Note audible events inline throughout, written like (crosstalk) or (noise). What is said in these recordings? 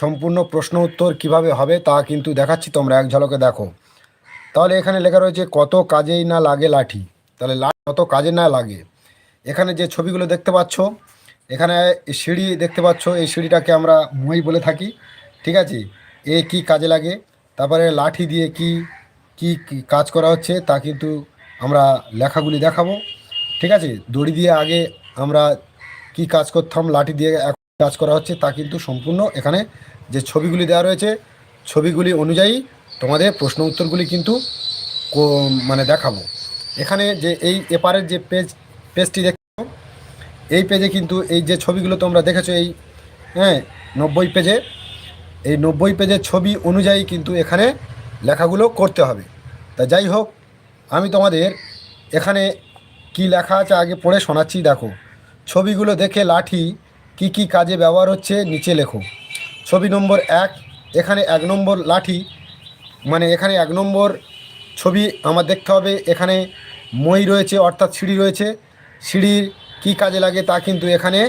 সম্পূর্ণ প্রশ্ন উত্তর কীভাবে হবে তা কিন্তু দেখাচ্ছি, তোমরা এক ঝলকে দেখো। তাহলে এখানে লেখা রয়েছে, কত কাজেই না লাগে লাঠি? তাহলে লাঠি কত কাজে না লাগে? এখানে যে ছবিগুলো দেখতে পাচ্ছ, এখানে সিঁড়ি দেখতে পাচ্ছ, এই সিঁড়িটাকে আমরা মই বলে থাকি, ঠিক আছে? এ কি কাজে লাগে? তারপরে লাঠি দিয়ে কি কি কাজ করা হচ্ছে তা কিন্তু আমরা লেখাগুলি দেখাবো, ঠিক আছে? দড়ি দিয়ে আগে আমরা কি কাজ করতাম, লাঠি দিয়ে কাজ করা হচ্ছে তা কিন্তু সম্পূর্ণ এখানে যে ছবিগুলি দেওয়া রয়েছে, ছবিগুলি অনুযায়ী তোমাদের প্রশ্ন উত্তরগুলি কিন্তু মানে দেখাবো। এখানে যে এই এপারের যে পেজ, পেজটি দেখছ এই পেজে কিন্তু এই যে ছবিগুলো তোমরা দেখেছ, এই হ্যাঁ নব্বই পেজে, এই নব্বই পেজের ছবি অনুযায়ী কিন্তু এখানে লেখাগুলো করতে হবে। তা যাই হোক, আমি তোমাদের এখানে কি লেখা আছে আগে পড়ে শোনাচ্ছি, দেখো। ছবিগুলো দেখে লাঠি কি কি কাজে ব্যবহার হচ্ছে নিচে লেখো। ছবি নম্বর এক, এখানে এক নম্বর লাঠি মানে এখানে এক নম্বর ছবি আমার দেখতে হবে, এখানে মই রয়েছে, অর্থাৎ সিঁড়ি রয়েছে। সিঁড়ির কী কাজে লাগে তা কিন্তু এখানে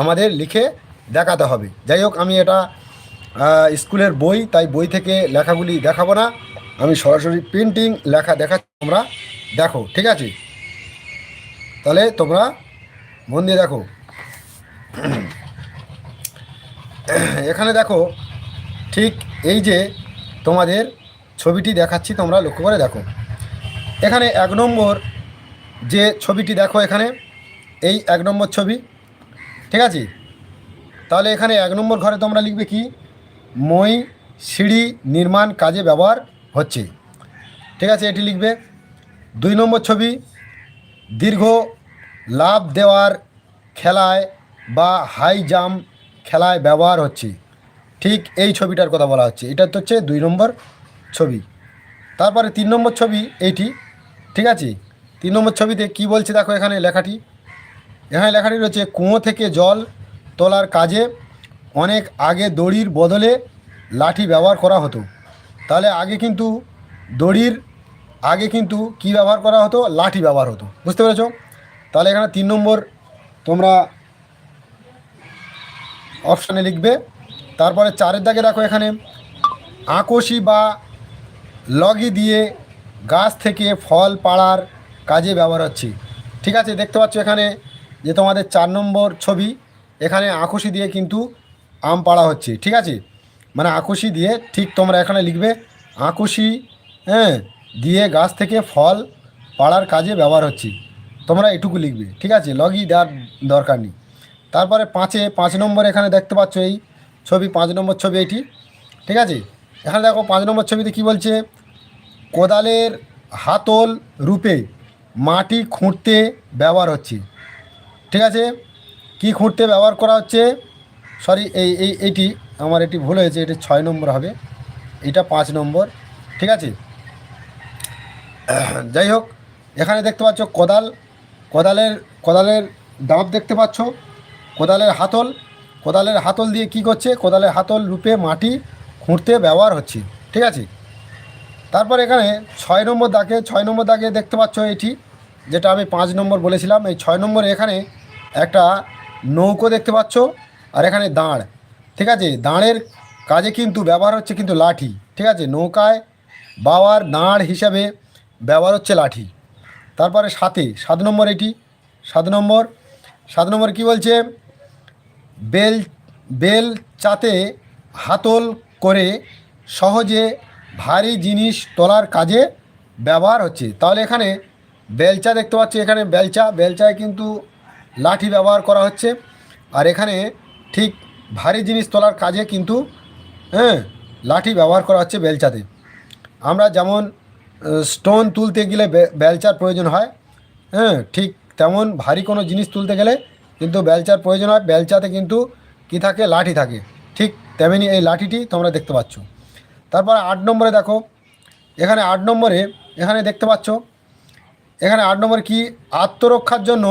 আমাদের লিখে দেখাতে হবে। যাই হোক, আমি এটা স্কুলের বই, তাই বই থেকে লেখাগুলি দেখাবো না। আমি সরাসরি প্রিন্টিং লেখা দেখা তোমরা দেখো, ঠিক আছে? তাহলে তোমরা মন দিয়ে দেখো। (coughs) এখানে দেখো, ঠিক এই যে তোমাদের ছবিটি দেখাচ্ছি, তোমরা লক্ষ্য করে দেখো। এখানে এক নম্বর যে ছবিটি দেখো এখানে, এই এক নম্বর ছবি, ঠিক আছে? তাহলে এখানে এক নম্বর ঘরে তোমরা লিখবে কি? মই সিঁড়ি নির্মাণ কাজে ব্যবহার হচ্ছে। ঠিক আছে, এটি লিখবে। দুই নম্বর ছবি, দীর্ঘ লাভ দেওয়ার খেলায় বা হাই জাম্প খেলায় ব্যবহার হচ্ছে। ঠিক এই ছবিটার কথা বলা হচ্ছে। এটা তো হচ্ছে দুই নম্বর ছবি। তারপরে তিন নম্বর ছবি এইটি। ঠিক আছে? তিন নম্বর ছবিতে কি বলছে দেখো এখানে লেখাটি। এখানে লেখাটি রয়েছে, কুয়ো থেকে জল তোলার কাজে অনেক আগে দড়ির বদলে লাঠি ব্যবহার করা হতো। তাহলে আগে কিন্তু দড়ির, আগে কিন্তু কি ব্যবহার করা হতো? লাঠি ব্যবহার হতো। বুঝতে পেরেছ? তাহলে এখানে তিন নম্বর তোমরা অপশানে লিখবে। তারপরে চারের দাগে দেখো এখানে। আঁকশি বা লগি দিয়ে গাছ থেকে ফল পাড়ার কাজে ব্যবহার হচ্ছে। ঠিক আছে, দেখতে পাচ্ছ এখানে যে তোমাদের চার নম্বর ছবি, এখানে আঁকুশি দিয়ে কিন্তু আম পাড়া হচ্ছে। ঠিক আছে? মানে আঁকুশি দিয়ে ঠিক তোমরা এখানে লিখবে, আঁকুশি হ্যাঁ দিয়ে গাছ থেকে ফল পাড়ার কাজে ব্যবহার হচ্ছে। তোমরা এটুকু লিখবে। ঠিক আছে? লগি দেওয়ার দরকার নেই। তারপরে পাঁচে, পাঁচ নম্বর এখানে দেখতে পাচ্ছ এই ছবি, পাঁচ নম্বর ছবি এটি ঠিক আছে? এখানে দেখো পাঁচ নম্বর ছবিতে কি বলছে? কোদালের হাতল রূপে মাটি খুঁড়তে ব্যবহার হচ্ছে। ঠিক আছে? কি খুঁড়তে ব্যবহার করা হচ্ছে? সরি, এই এই, এইটি, আমার এটি ভুল হয়েছে, এটি ছয় নম্বর হবে, এটা পাঁচ নম্বর, ঠিক আছে? (clears throat) যাই হোক, এখানে দেখতে পাচ্ছ কোদাল, কোদালের কোদালের দাঁত দেখতে পাচ্ছ। কোদালের হাতল কোদালের হাতল দিয়ে কি করছে? কোদালের হাতল রূপে মাটি খুঁড়তে ব্যবহার হচ্ছে, ঠিক আছে? তারপর এখানে ছয় নম্বর দাগে, ছয় নম্বর দাগে দেখতে পাচ্ছ এটি, যেটা আমি পাঁচ নম্বর বলেছিলাম। এই ছয় নম্বরে এখানে একটা নৌকো দেখতে পাচ্ছ, আর এখানে দাঁড়, ঠিক আছে? দাঁড়ের কাজে কিন্তু ব্যবহার হচ্ছে কিন্তু লাঠি, ঠিক আছে? নৌকায় বাওয়ার দাঁড় হিসাবে ব্যবহার হচ্ছে লাঠি। তারপরে সাথে সাত নম্বর এটি, সাত নম্বর সাত নম্বর কি বলছে? বেল বেল চাতে হাতল করে সহজে ভারী জিনিস তোলার কাজে ব্যবহার হচ্ছে। তাহলে এখানে বেলচা দেখতে পাচ্ছি, এখানে বেলচা, বেলচায় কিন্তু লাঠি ব্যবহার করা হচ্ছে। আর এখানে ঠিক ভারী জিনিস তোলার কাজে কিন্তু হ্যাঁ লাঠি ব্যবহার করা হচ্ছে বেলচাতে। আমরা যেমন স্টোন তুলতে গেলে বেলচার প্রয়োজন হয় হ্যাঁ ঠিক তেমন ভারী কোনো জিনিস তুলতে গেলে কিন্তু বেলচার প্রয়োজন হয়, বেলচাতে কিন্তু কি থাকে? লাঠি থাকে। ঠিক তেমনি এই লাঠিটি তোমরা দেখতে পাচ্ছ। তারপর আট নম্বরে দেখো, এখানে আট নম্বরে, এখানে দেখতে পাচ্ছ, এখানে আট নম্বর কি? আত্মরক্ষার জন্য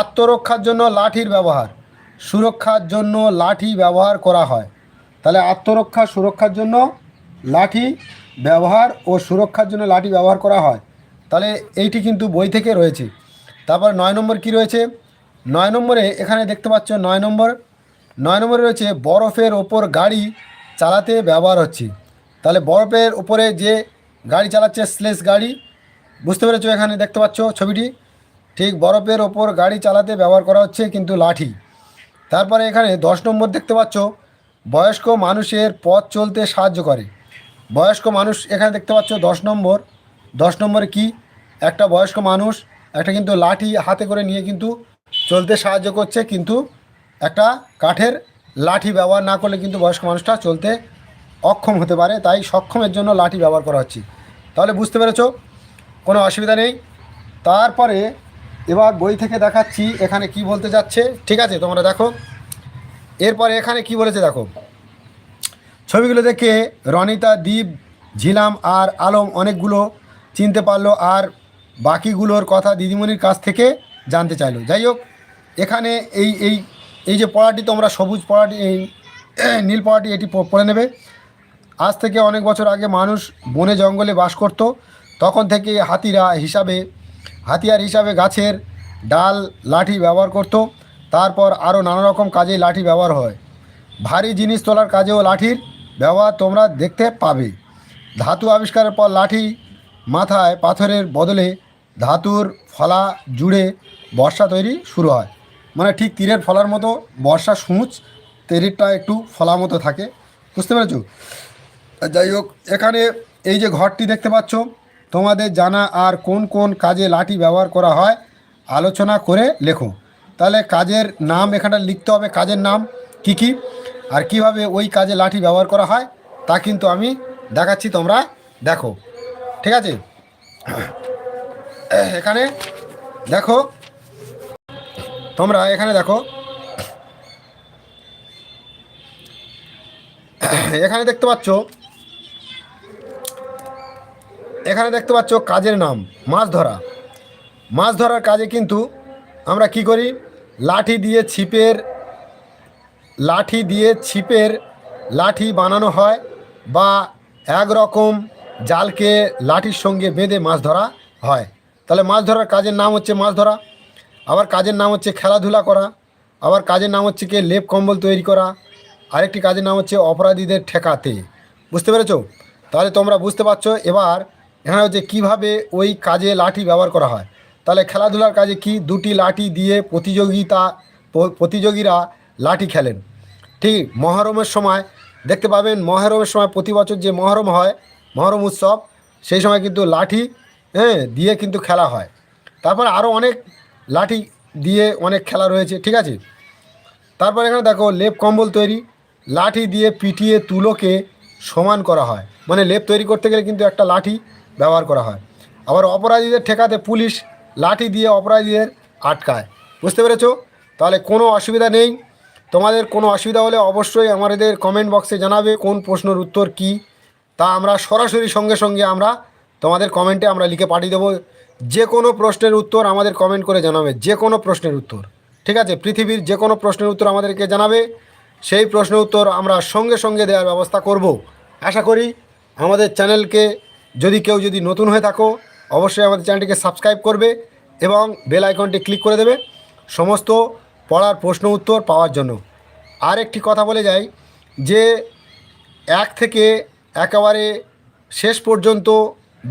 আত্মরক্ষার জন্য লাঠির ব্যবহার। সুরক্ষার জন্য লাঠি ব্যবহার করা হয়। তাহলে আত্মরক্ষা, সুরক্ষার জন্য লাঠি ব্যবহার ও সুরক্ষার জন্য লাঠি ব্যবহার করা হয়। তাহলে এইটি কিন্তু বই থেকে রয়েছে। তারপর নয় নম্বর কি রয়েছে? নয় নম্বরে এখানে দেখতে পাচ্ছ নয় নম্বর। নয় নম্বরে রয়েছে বরফের ওপর গাড়ি চালাতে ব্যবহার হচ্ছে। তাহলে বরফের উপরে যে গাড়ি চালাচ্ছে স্লেস গাড়ি, বুঝতে পেরেছ এখানে দেখতে পাচ্ছ ছবিটি? ঠিক বরফের ওপর গাড়ি চালাতে ব্যবহার করা হচ্ছে কিন্তু লাঠি। তারপরে এখানে দশ নম্বর দেখতে পাচ্ছ, বয়স্ক মানুষের পথ চলতে সাহায্য করে। বয়স্ক মানুষ এখানে দেখতে পাচ্ছ দশ নম্বর। দশ নম্বরে কি? একটা বয়স্ক মানুষ, একটা কিন্তু লাঠি হাতে করে নিয়ে কিন্তু চলতে সাহায্য করছে, কিন্তু একটা কাঠের লাঠি ব্যবহার না করলে কিন্তু বয়স্ক মানুষটা চলতে অক্ষম হতে পারে, তাই সক্ষমের জন্য লাঠি ব্যবহার করা হচ্ছে। তাহলে বুঝতে পেরেছ, কোনো অসুবিধা নেই। তারপরে এবার বই থেকে দেখাচ্ছি এখানে কি বলতে যাচ্ছে। ঠিক আছে, তোমরা দেখো। এরপরে এখানে কি বলেছে দেখো। ছবিগুলো দেখে রনিতা দ্বীপ ঝিলাম আর আলম অনেকগুলো চিনতে পারল, আর বাকিগুলোর কথা দিদিমণির কাছ থেকে জানতে চাইলো। যাই হোক, এখানে এই এই এই যে পড়াটি তোমরা সবুজ পড়াটি, এই নীল পড়াটি এটি পড়ে নেবে। আজ থেকে অনেক বছর আগে মানুষ বনে জঙ্গলে বাস করত। তখন থেকে হাতিরা হিসাবে, হাতিয়ার হিসাবে গাছের ডাল, লাঠি ব্যবহার করত। তারপর আরও নানা রকম কাজে লাঠি ব্যবহার হয়। ভারী জিনিস তোলার কাজেও লাঠির ব্যবহার তোমরা দেখতে পাবে। ধাতু আবিষ্কারের পর লাঠি মাথায় পাথরের বদলে ধাতুর ফলা জুড়ে বর্ষা তৈরি শুরু হয়। মানে ঠিক তীরের ফলার মতো বর্ষা সূচ তীরেরটা একটু ফলা মতো থাকে। বুঝতে পেরেছ? যাই হোক, এখানে এই যে ঘরটি দেখতে পাচ্ছ, তোমাদের জানা আর কোন কোন কাজে লাঠি ব্যবহার করা হয়, আলোচনা করে লেখো। তাহলে কাজের নাম এখানে লিখতে হবে, কাজের নাম কি কি, আর কীভাবে ওই কাজে লাঠি ব্যবহার করা হয়, তা কিন্তু আমি দেখাচ্ছি, তোমরা দেখো। ঠিক আছে? এখানে দেখো তোমরা এখানে দেখো। এখানে দেখতে পাচ্ছ, এখানে দেখতে পাচ্ছ কাজের নাম, মাছ ধরা। মাছ ধরার কাজে কিন্তু আমরা কি করি? লাঠি দিয়ে ছিপের, লাঠি দিয়ে ছিপের লাঠি বানানো হয় বা এক রকম জালকে লাঠির সঙ্গে বেঁধে মাছ ধরা হয়। তাহলে মাছ ধরার কাজের নাম হচ্ছে মাছ ধরা। আবার কাজের নাম হচ্ছে খেলাধুলা করা, আবার কাজের নাম হচ্ছে কি লেপ কম্বল তৈরি করা, আরেকটি কাজের নাম হচ্ছে অপরাধীদের ঠেকাতে। বুঝতে পেরেছ? তাহলে তোমরা বুঝতে পারছ এবার এখানে হচ্ছে কীভাবে ওই কাজে লাঠি ব্যবহার করা হয়। তাহলে খেলাধুলার কাজে কি দুটি লাঠি দিয়ে প্রতিযোগিতা প্রতিযোগীরা লাঠি খেলেন? ঠিক মহরমের সময়, দেখতে পাবেন মহরমের সময় প্রতি বছর যে মহরম হয়, মহরম উৎসব, সেই সময় কিন্তু লাঠি হ্যাঁ দিয়ে কিন্তু খেলা হয়। তারপর আরও অনেক লাঠি দিয়ে অনেক খেলা রয়েছে, ঠিক আছে? তারপর এখানে দেখো লেপ কম্বল তৈরি। লাঠি দিয়ে পিটিয়ে তুলোকে সমান করা হয়। মানে লেপ তৈরি করতে গেলে কিন্তু একটা লাঠি ব্যবহার করা হয়। আবার অপরাধীদের ঠেকাতে পুলিশ লাঠি দিয়ে অপরাধীদের আটকায়। বুঝতে পেরেছ? তাহলে কোনো অসুবিধা নেই। তোমাদের কোনো অসুবিধা হলে অবশ্যই আমাদের কমেন্ট বক্সে জানাবে কোন প্রশ্নের উত্তর কি। তা আমরা সরাসরি সঙ্গে সঙ্গে আমরা তোমাদের কমেন্টে আমরা লিখে পাঠিয়ে দেবো। যে কোনো প্রশ্নের উত্তর আমাদের কমেন্ট করে জানাবে, যে কোনো প্রশ্নের উত্তর, ঠিক আছে? পৃথিবীর যে কোনো প্রশ্নের উত্তর আমাদেরকে জানাবে, সেই প্রশ্নের উত্তর আমরা সঙ্গে সঙ্গে দেওয়ার ব্যবস্থা করব। আশা করি আমাদের চ্যানেলকে যদি কেউ যদি নতুন হয়ে থাকো, অবশ্যই আমাদের চ্যানেলটিকে সাবস্ক্রাইব করবে এবং বেল আইকনটি ক্লিক করে দেবে। সমস্ত পড়ার প্রশ্ন উত্তর পাওয়ার জন্য। আর একটি কথা বলে যাই, যে এক থেকে একেবারে শেষ পর্যন্ত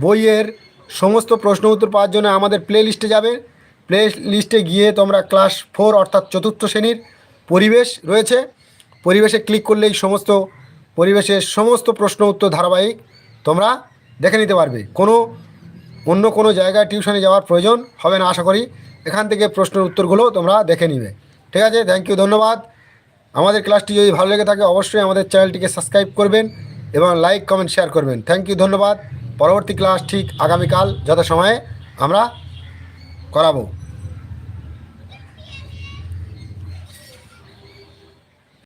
বইয়ের সমস্ত প্রশ্ন উত্তর পাওয়ার জন্য আমাদের প্লে লিস্টে যাবে। প্লে লিস্টে গিয়ে তোমরা ক্লাস ফোর অর্থাৎ চতুর্থ শ্রেণির পরিবেশ রয়েছে। পরিবেশে ক্লিক করলেই সমস্ত, পরিবেশের সমস্ত প্রশ্ন উত্তর ধারাবাহিক তোমরা দেখে নিতে পারবে। কোনো, অন্য কোনো জায়গায় টিউশনে যাওয়ার প্রয়োজন হবে না, আশা করি। এখান থেকে প্রশ্নের উত্তরগুলো তোমরা দেখে নিবে। ঠিক আছে থ্যাংক ইউ ধন্যবাদ। আমাদের ক্লাসটি যদি ভালো লেগে থাকে, অবশ্যই আমাদের চ্যানেলটিকে সাবস্ক্রাইব করবেন এবং লাইক কমেন্ট শেয়ার করবেন। থ্যাংক ইউ ধন্যবাদ। পরবর্তী ক্লাস ঠিক আগামীকাল যথাসময়ে আমরা করাবো।